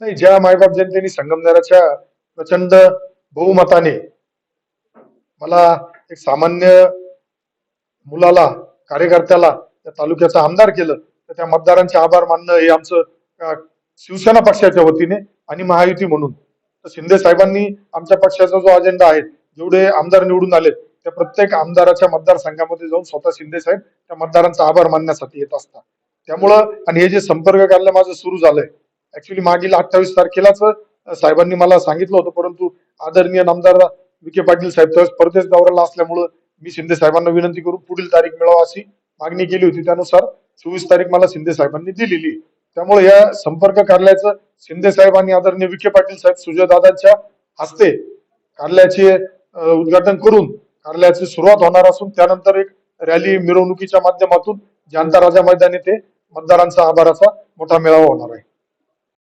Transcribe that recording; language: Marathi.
नाही ज्या मायबाप जनतेने संगमनेराच्या प्रचंड बहुमताने मला एक सामान्य मुलाला कार्यकर्त्याला त्या तालुक्याचा आमदार केलं तर त्या मतदारांचे आभार मानणं हे आमचं शिवसेना पक्षाच्या वतीने आणि महायुती म्हणून. तर शिंदे साहेबांनी आमच्या पक्षाचा जो अजेंडा आहे जेवढे आमदार निवडून आले त्या प्रत्येक आमदाराच्या मतदारसंघामध्ये जाऊन स्वतः शिंदे साहेब त्या मतदारांचा आभार मानण्यासाठी येत असतात. त्यामुळं आणि हे जे संपर्क काढलं माझं सुरू झालंय ऍक्च्युली मागील अठ्ठावीस तारखेलाच साहेबांनी मला सांगितलं होतं परंतु आदरणीय नामदार विखे पाटील साहेब त्यावेळेस परदेश दौऱ्याला असल्यामुळं मी शिंदे साहेबांना विनंती करून पुढील तारीख मिळावा अशी मागणी केली होती. त्यानुसार चोवीस तारीख मला शिंदे साहेबांनी दिलेली. त्यामुळे या संपर्क कार्यालयाचं शिंदे साहेब आणि आदरणीय विखे पाटील साहेब सुजयदादांच्या हस्ते कार्यालयाचे उद्घाटन करून कार्यालयाची सुरुवात होणार असून त्यानंतर एक रॅली मिरवणुकीच्या माध्यमातून जनता राजा मैदानी ते मतदारांचा आभाराचा मोठा मेळावा होणार आहे.